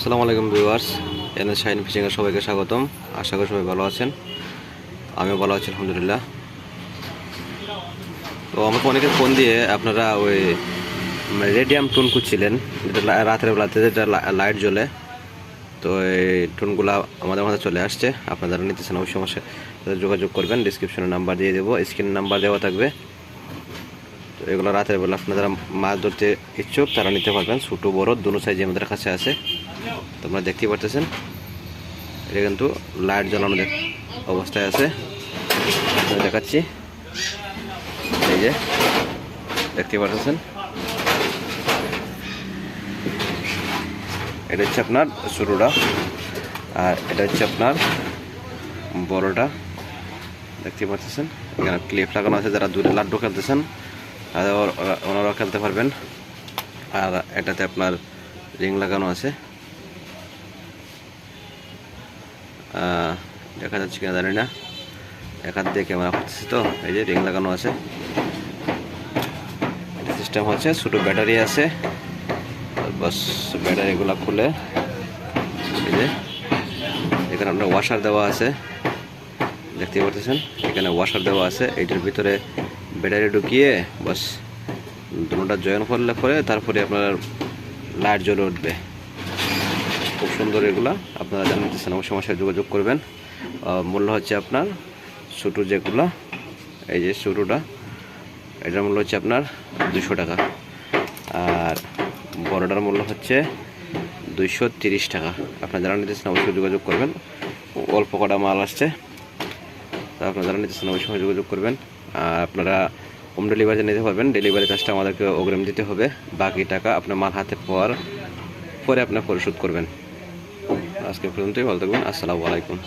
আসসালামু আলাইকুম viewers, NS shine ফিশিংয়ে সবাইকে স্বাগতম। আশা করি সবাই ভালো আছেন। আমিও ভালো আছি, আলহামদুলিল্লাহ। তো আমাকে অনেকে ফোন দিয়ে আপনারা ওই রেডিয়াম টুন খুঁজছিলেন, যেটা রাতের বেলাতে যেটা লাইট জ্বলে। তো এই টুনগুলো আমাদের মাঝে চলে আসছে, আপনারা নিতেছেন অবশ্যই আমার যোগাযোগ করবেন ডিসক্রিপশনে নাম্বার দিয়ে দেবো স্ক্রিনে নাম্বার দেওয়া থাকবে। তো এগুলো রাতের বেলা আপনারা মাছ ধরতে ইচ্ছুক, তারা নিতে পারবেন। ছোটো, বড়, দুনো সাইজ আমাদের কাছে আছে। তোমরা দেখতেই পারতেছেন। এটা কিন্তু লাইট জ্বালানো অবস্থায় আছে। দেখাচ্ছি। এই যে দেখতে পারতেছেন। এটা হচ্ছে আপনার শুরুটা আর এটা হচ্ছে আপনার বড়টা। দেখতে পাচ্ছেন এখানে ক্লিপ লাগানো আছে, যারা দূরে লাড্ডু খেলতেছেন। ওনারাও খেলতে পারবেন। আর এটাতে আপনার রিং লাগানো আছে। দেখা যাচ্ছে কিনা জানি না। হাত দিয়ে ক্যামেরা করতেছি তো, এই যে রিং লাগানো আছে। সিস্টেম হচ্ছে, ছোটো ব্যাটারি আছে। বাস, ব্যাটারিগুলো খুলে, এই যে। এখানে আপনার ওয়াশার দেওয়া আছে। দেখতে পাচ্ছেন এখানে ওয়াশার দেওয়া আছে। এইটার ভিতরে ব্যাটারি ঢুকিয়ে বাস দুটোটা জয়েন করলে পরে তারপরে আপনার লাইট জ্বলে উঠবে। খুব সুন্দর এগুলা, আপনারা জানতেছেন অবশ্যই আমার সাথে যোগাযোগ করবেন। মূল্য হচ্ছে আপনার ছোটো যেগুলো, এই যে ছোটোটা, এটার মূল্য হচ্ছে আপনার দুশো টাকা। আর বড়টার মূল্য হচ্ছে দুইশো তিরিশ টাকা। আপনারা যারা নিতেছেন অবশ্যই যোগাযোগ করবেন। অল্প কটা মাল আসছে। তা আপনারা যারা নিতেছেন অবশ্যই যোগাযোগ করবেন। আপনারা হোম ডেলিভারি নিতে পারবেন। ডেলিভারি চার্জটা আমাদেরকে অগ্রিম দিতে হবে। বাকি টাকা আপনার মাল হাতে পাওয়ার পরে আপনার পরিশোধ করবেন। আজকে পর্যন্তই, ভালো থাকবেন। আসসালামু আলাইকুম।